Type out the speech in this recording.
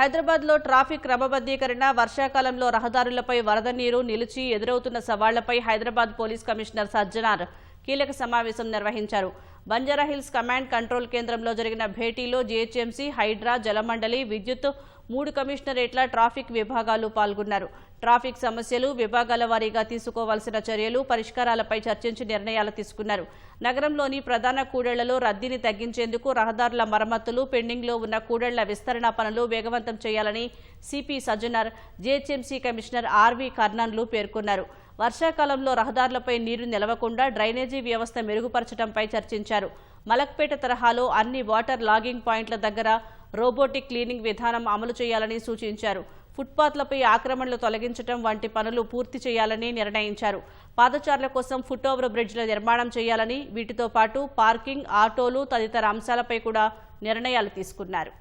హైదరాబాద్లో ట్రాఫిక్ క్రమబద్ధీకరణ వర్షాకాలంలో రహదారులపై వరద నీరు నిలిచి ఎదురవుతున్న సవాళ్ళపై హైదరాబాద్ పోలీస్ కమిషనర్ సజ్జనార్ కీలక సమావేశం నిర్వహించారు. బంజారాహిల్స్ కమాండ్ కంట్రోల్ కేంద్రంలో జరిగిన భేటీలో జీహెచ్ఎంసీ హైడ్రా జలమండలి విద్యుత్ మూడు కమిషనరేట్ల ట్రాఫిక్ విభాగాలు పాల్గొన్నారు. ట్రాఫిక్ సమస్యలు విభాగాల వారీగా తీసుకోవాల్సిన చర్యలు పరిష్కారాలపై చర్చించి నిర్ణయాలు తీసుకున్నారు. నగరంలోని ప్రధాన కూడళ్ళలో రద్దీని తగ్గించేందుకు రహదారుల మరమ్మతులు పెండింగ్లో ఉన్న కూడళ్ళ విస్తరణ పనులు వేగవంతం చేయాలని CP Sajjanar GHMC commissioner RV కర్నన్లు పేర్కొన్నారు. వర్షాకాలంలో రహదారులపై నీరు నిలవకుండా డ్రైనేజీ వ్యవస్థ మెరుగుపరచడంపై చర్చించారు. మలక్పేట తరహాలో అన్ని వాటర్ లాగింగ్ పాయింట్ల దగ్గర రోబోటిక్ క్లీనింగ్ విధానం అమలు చేయాలని సూచించారు. ఫుట్పాత్లపై ఆక్రమణలు తొలగించడం వంటి పనులు పూర్తి చేయాలని నిర్ణయించారు. పాదచారుల కోసం ఫుట్ ఓవర్ బ్రిడ్జ్ల నిర్మాణం చేయాలని వీటితో పాటు పార్కింగ్ ఆటోలు తదితర అంశాలపై కూడా నిర్ణయాలు తీసుకున్నారు.